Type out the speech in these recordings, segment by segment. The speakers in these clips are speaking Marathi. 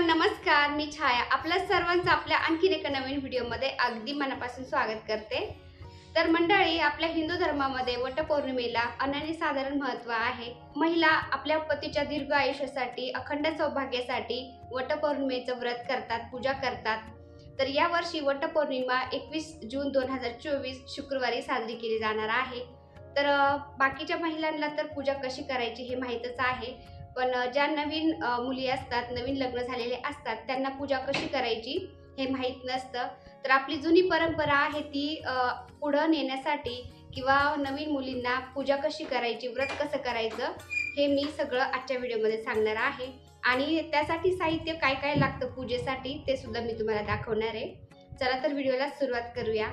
नमस्कार मी छाया. आपल्या सर्वांचं आपल्या आणखीन एका नवीन व्हिडिओमध्ये अगदी मनापासून स्वागत करते. तर मंडळी आपल्या हिंदू धर्मामध्ये वटपौर्णिमेला अनन्य साधारण महत्त्व आहे. महिला आपल्या पतीच्या दीर्घ आयुष्यासाठी अखंड सौभाग्यासाठी वटपौर्णिमेचं व्रत करतात पूजा करतात. तर यावर्षी वटपौर्णिमा एकवीस जून दोन हजार चोवीस शुक्रवारी साजरी केली जाणार आहे. तर बाकीच्या महिलांना तर पूजा कशी करायची हे माहीतच आहे. पण ज्या नवीन मुली असतात नवीन लग्न झालेले असतात त्यांना पूजा कशी करायची हे माहीत नसतं. तर आपली जुनी परंपरा आहे ती पुढं नेण्यासाठी किंवा नवीन मुलींना पूजा कशी करायची व्रत कसं करायचं हे मी सगळं आजच्या व्हिडिओमध्ये सांगणार आहे. आणि त्यासाठी साहित्य काय काय लागतं पूजेसाठी ते सुद्धा मी तुम्हाला दाखवणार आहे. चला तर व्हिडिओला सुरुवात करूया.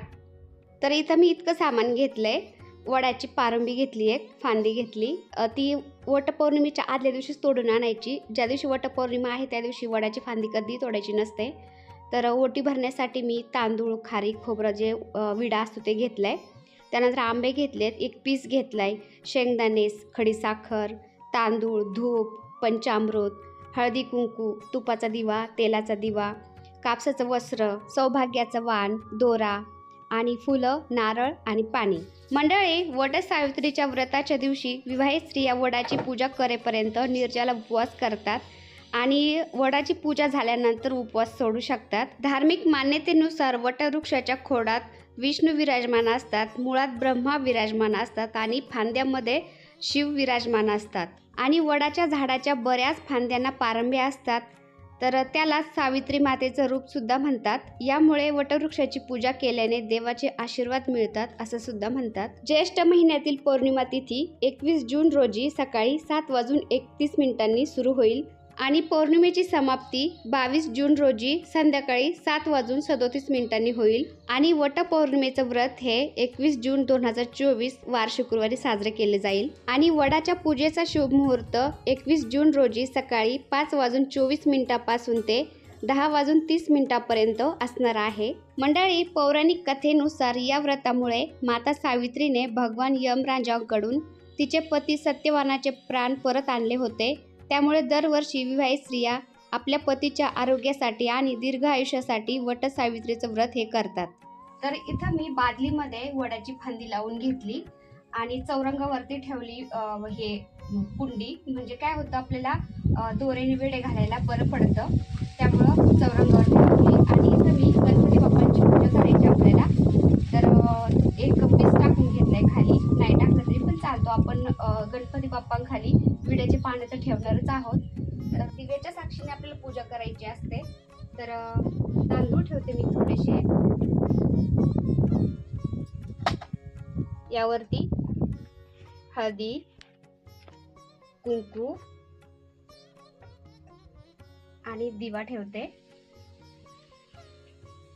तर इथं मी इतकं सामान घेतलं आहे वडाची पारंबी घेतली एक फांदी घेतली. ती वटपौर्णिमेच्या आदल्या दिवशीच तोडून आणायची. ज्या दिवशी वटपौर्णिमा आहे त्या दिवशी वडाची फांदी कधी तोडायची नसते. तर ओटी भरण्यासाठी मी तांदूळ खारी खोबरं जे विडा असतो ते घेतलं आहे त्यानंतर आंबे घेतलेत एक पीस घेतला आहे शेंगदाणे खडीसाखर तांदूळ धूप पंचामृत हळदी कुंकू तुपाचा दिवा तेलाचा दिवा कापसाचं वस्त्र सौभाग्याचं वाण दोरा आणि फुलं नारळ आणि पाणी. मंडळी वट सावित्रीच्या व्रताच्या दिवशी विवाहित स्त्रिया वडाची पूजा करेपर्यंत निर्जाला उपवास करतात आणि वडाची पूजा झाल्यानंतर उपवास सोडू शकतात. धार्मिक मान्यतेनुसार वटवृक्षाच्या खोडात विष्णू विराजमान असतात मुळात ब्रह्मा विराजमान असतात आणि फांद्यामध्ये शिव विराजमान असतात. आणि वडाच्या झाडाच्या बऱ्याच फांद्यांना पारंब्या असतात. तर त्याला सावित्री मातेचं रूपसुद्धा म्हणतात. यामुळे वटवृक्षाची पूजा केल्याने देवाचे आशीर्वाद मिळतात असं सुद्धा म्हणतात. ज्येष्ठ महिन्यातील पौर्णिमा तिथी एकवीस जून रोजी सकाळी सात वाजून एकतीस मिनिटांनी सुरू होईल. आणि पौर्णिमेची समाप्ती बावीस जून रोजी संध्याकाळी सात वाजून सदोतीस मिनिटांनी होईल आणि वटपौर्णिमेचं व्रत हे एकवीस जून दोन हजार चोवीस वार शुक्रवारी साजरे केले जाईल. आणि वडाच्या पूजेचा शुभ मुहूर्त एकवीस जून रोजी सकाळी पाच वाजून चोवीस मिनिटापासून ते दहा वाजून तीस मिनिटापर्यंत असणार आहे. मंडळी पौराणिक कथेनुसार या व्रतामुळे माता सावित्रीने भगवान यमराजांकडून तिचे पती सत्यवानाचे प्राण परत आणले होते. त्यामुळे दरवर्षी विवाहित स्त्रिया आपल्या पतीच्या आरोग्यासाठी आणि दीर्घ आयुष्यासाठी वट सावित्रीचं व्रत हे करतात. तर इथं मी बादलीमध्ये वडाची फांदी लावून घेतली आणि चौरंगावरती ठेवली हे कुंडी. म्हणजे काय होतं आपल्याला दोरे वेडे घालायला बरं पडतं. त्यामुळं चौरंगावरती ठेवली आणि इथं मी गणपती बाप्पांची पूजा करायची आपल्याला. तर एक पीस टाकून घेतलंय खाली. नाही टाकलं तरी पण चालतो. आपण गणपती बाप्पांखाली विड्याचे पानं तर ठेवणारच आहोत. तर दिव्याच्या साक्षीने आपल्याला पूजा करायची असते. तर तांदूळ ठेवते मी थोडेसे. यावरती हळदी कुंकू आणि दिवा ठेवते.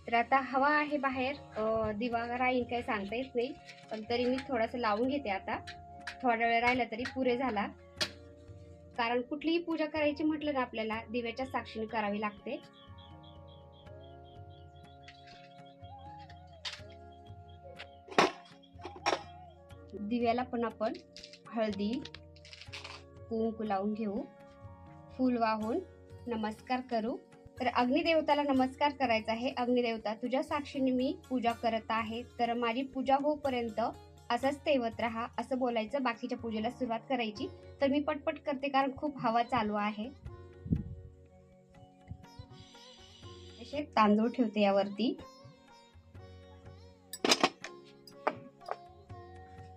तर आता हवा आहे बाहेर. दिवा राहील काही सांगता येत नाही. पण तरी मी थोडासा लावून घेते आता. थोडा वेळ राहिला तरी पुरे झाला. कारण कुठलीही पूजा करायची म्हटलं तर आपल्याला दिव्याच्या साक्षीने करावी लागते. दिव्याला पण आपण हळदी कुंकू लावून घेऊ. फूल वाहून नमस्कार करू. तर अग्निदेवताला नमस्कार करायचा आहे. अग्निदेवता तुझ्या साक्षीने मी पूजा करत आहे. तर माझी पूजा होईपर्यंत असंच तेवत राहा असं बोलायचं बाकीच्या पूजेला सुरुवात करायची. तर मी पटपट करते कारण खूप हवा चालू आहे. असे तांदूळ ठेवते यावरती.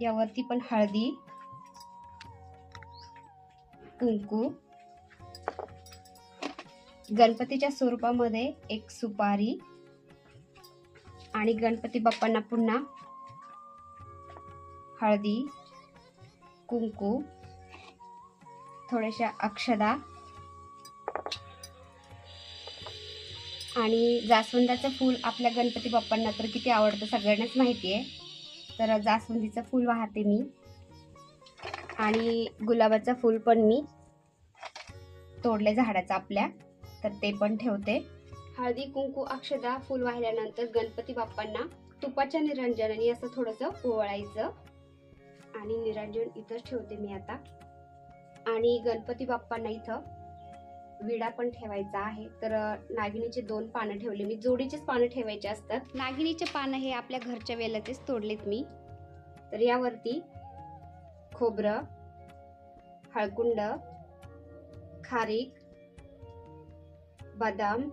यावरती पण हळदी कुंकू. गणपतीच्या स्वरूपामध्ये एक सुपारी आणि गणपती बाप्पांना पुन्हा हळदी कुंकू थोड्याशा अक्षदा आणि जास्वंदाचं फूल आपल्या गणपती बाप्पांना तर किती आवडतं सगळ्यांनाच माहिती आहे. तर जास्वंदीचं फूल वाहते मी आणि गुलाबाचं फूल पण मी तोडले झाडाचं आपल्या. तर ते पण ठेवते. हळदी कुंकू अक्षदा फूल वाहिल्यानंतर गणपती बाप्पांना तुपाच्या निरंजनाने असं थोडंसं ओवाळायचं. आणि निरंजन इथंच ठेवते मी आता. आणि गणपती बाप्पांना इथं विडा पण ठेवायचा आहे. तर नागिनीचे दोन पानं ठेवले. मी जोडीचेच पानं ठेवायचे असतात. नागिनीचे पानं हे आपल्या घरच्या वेलाचेच तोडलेत मी. तर यावरती खोबरं हळकुंड खारीक बदाम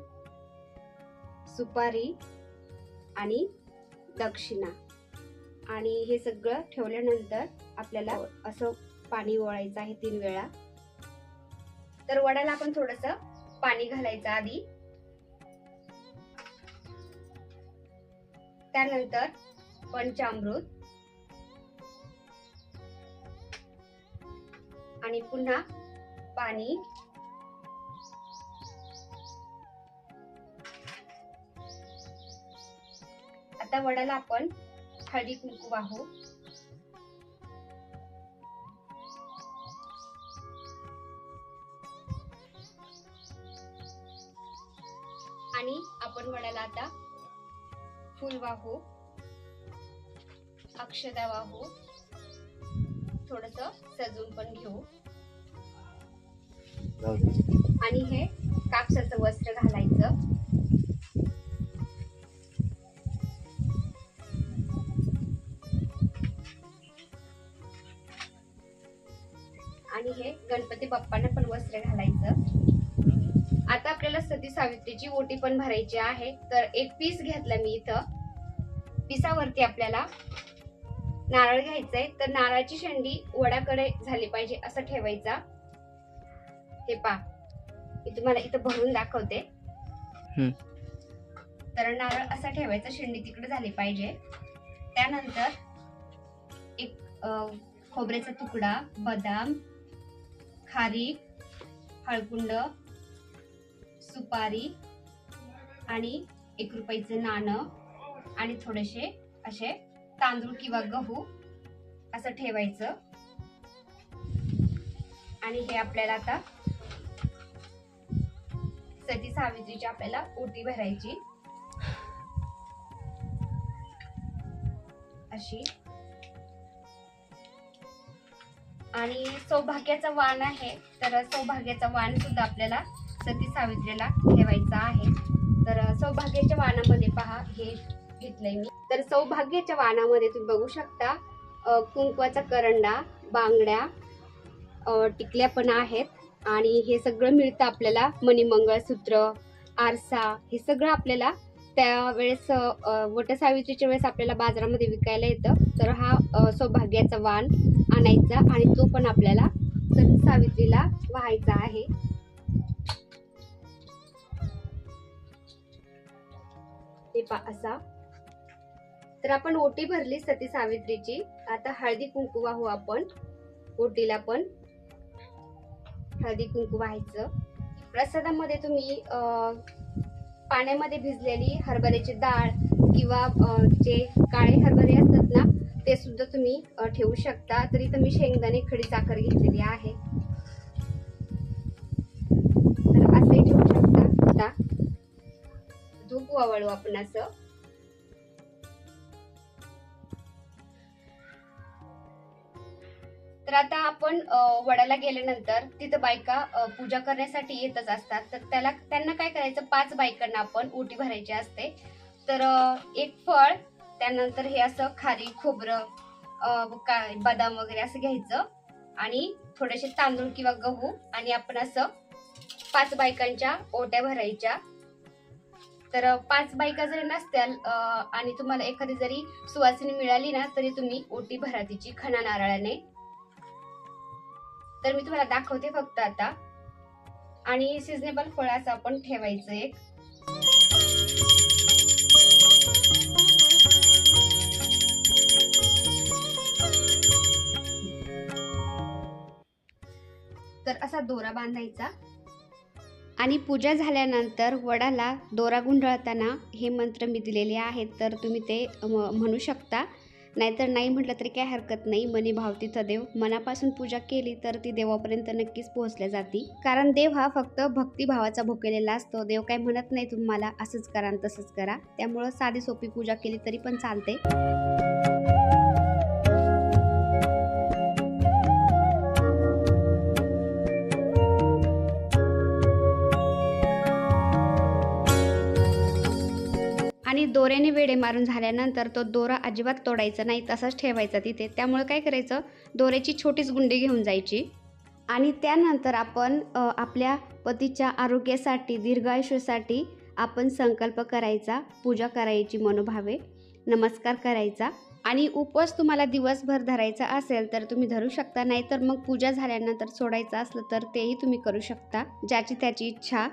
सुपारी आणि दक्षिणा. आणि हे सगळं ठेवल्यानंतर आपल्याला असं पाणी ओळायचं आहे तीन वेळा. तर वड्याला आपण थोडस पाणी घालायचं आधी. त्यानंतर पंचामृत. आणि पुन्हा पाणी. आता वड्याला आपण हळदी कुंकू वाहू. आणि आपण वड्याला आता फुल वाहू अक्षदा वाहू थोडस सजून पण घेऊ. आणि हे कापसाचं वस्त्र घालायचं. गणपती बाप्पांना पण वस्त्र घालायचं. आता आपल्याला सती सावित्रीची ओटी पण भरायची आहे. तर एक पीस घेतला मी इथं. पिसावरती आपल्याला नारळ घ्यायचंय. तर नारळाची शेंडी वडाकडे झाली पाहिजे असं ठेवायचा. हे पा मी तुम्हाला इथं भरून दाखवते. तर नारळ असा ठेवायचा शेंडी तिकडे झाली पाहिजे. त्यानंतर एक खोबऱ्याचा तुकडा बदाम खारीक हळकुंड सुपारी आणि एक रुपयाचं नाणं आणि थोडेसे असे तांदूळ किंवा गहू असं ठेवायचं. आणि हे आपल्याला आता सती सावित्रीची आपल्याला ओटी भरायची. अशी आणि सौभाग्याचा वाण आहे. तर सौभाग्याचा वाण सुद्धा आपल्याला सती सावित्रीला ठेवायचा आहे. तर सौभाग्याच्या वाणामध्ये पहा हे घेतलंय मी. तर सौभाग्याच्या वाणामध्ये तुम्ही बघू शकता कुंकवाचा करंडा बांगड्या टिकल्या पण आहेत. आणि हे सगळं मिळतं आपल्याला मणिमंगळसूत्र आरसा हे सगळं आपल्याला त्यावेळेस वटसावित्रीच्या वेळेस आपल्याला बाजारामध्ये विकायला येतं. तर हा सौभाग्याचा वाण आणायचा आणि तो पण आपल्याला सती सावित्रीला व्हायचा आहे. ते पा असा. तर आपण ओटी भरली सती सावित्रीची. आता हळदी कुंकू वाहू आपण. ओटीला पण हळदी कुंकू व्हायचं. प्रसादामध्ये तुम्ही पाण्यामध्ये भिजलेली हरभऱ्याची डाळ किंवा जे काळे हरभरे ते सुद्धा तुम्ही ठेवू शकता. तर इथं मी शेंगदाणे खडी साखर घेतलेली आहे. तर असंही ठेवू शकता. आता धूप वावळू आपण असं. तर आता आपण वडाला गेल्यानंतर तिथं बायका पूजा करण्यासाठी येतच असतात. तर त्याला त्यांना काय करायचं? पाच बायकांना आपण ओटी भरायची असते. तर एक फळ त्यानंतर हे असं खारी खोबरं काय बदाम वगैरे असं घ्यायचं. आणि थोडेसे तांदूळ किंवा गहू आणि आपण असं पाच बायकांच्या ओट्या भरायच्या. तर पाच बायका जरी नसत्याल आणि तुम्हाला एखादी जरी सुवासिनी मिळाली ना तरी तुम्ही ओटी भरा तिची खणा नारळाने. तर मी तुम्हाला दाखवते फक्त आता. आणि सिजनेबल फळ असं आपण ठेवायचं एक. तर असा दोरा बांधायचा. आणि पूजा झाल्यानंतर वडाला दोरा गुंडाळताना हे मंत्र मी दिलेले आहेत तर तुम्ही ते म्हणू शकता. नाहीतर नाही म्हटलं तरी काय हरकत नाही मनी भाव तिथं देव मनापासून पूजा केली तर ती देवापर्यंत नक्कीच पोहोचल्या जाती. कारण देव हा फक्त भक्तिभावाचा भुकेलेला असतो. देव काय म्हणत नाही तुम्हाला असंच करा तसंच करा. त्यामुळं साधी सोपी पूजा केली तरी पण चालते. आणि दोऱ्याने वेडे मारून झाल्यानंतर तो दोरा अजिबात तोडायचा नाही तसाच ठेवायचा तिथे. त्यामुळे काय करायचं? दोऱ्याची छोटीच गुंडी घेऊन जायची. आणि त्यानंतर आपण आपल्या पतीच्या आरोग्यासाठी दीर्घायुष्यासाठी आपण संकल्प करायचा पूजा करायची मनोभावे नमस्कार करायचा. आणि उपवास तुम्हाला दिवसभर धरायचा असेल तर तुम्ही धरू शकता नाहीतर मग पूजा झाल्यानंतर सोडायचं असलं तर तेही तुम्ही करू शकता ज्याची त्याची इच्छा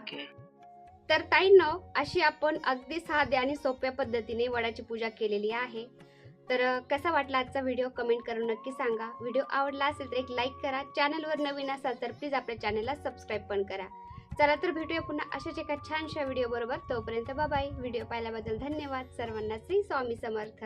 तर ताईंनो अशी आपण अगदी साध्या आणि सोप्या पद्धतीने वडाची पूजा केलेली आहे. तर कसा वाटला आजचा व्हिडिओ कमेंट करून नक्की सांगा. व्हिडिओ आवडला असेल तर एक लाईक करा. चॅनलवर नवीन असाल तर प्लीज आपल्या चॅनलला सबस्क्राईब पण करा. चला तर भेटूया पुन्हा अशाच एका छानशा व्हिडिओ बरोबर तोपर्यंत बाबाई व्हिडिओ पाहिल्याबद्दल धन्यवाद. सर्वांना श्री स्वामी समर्थ.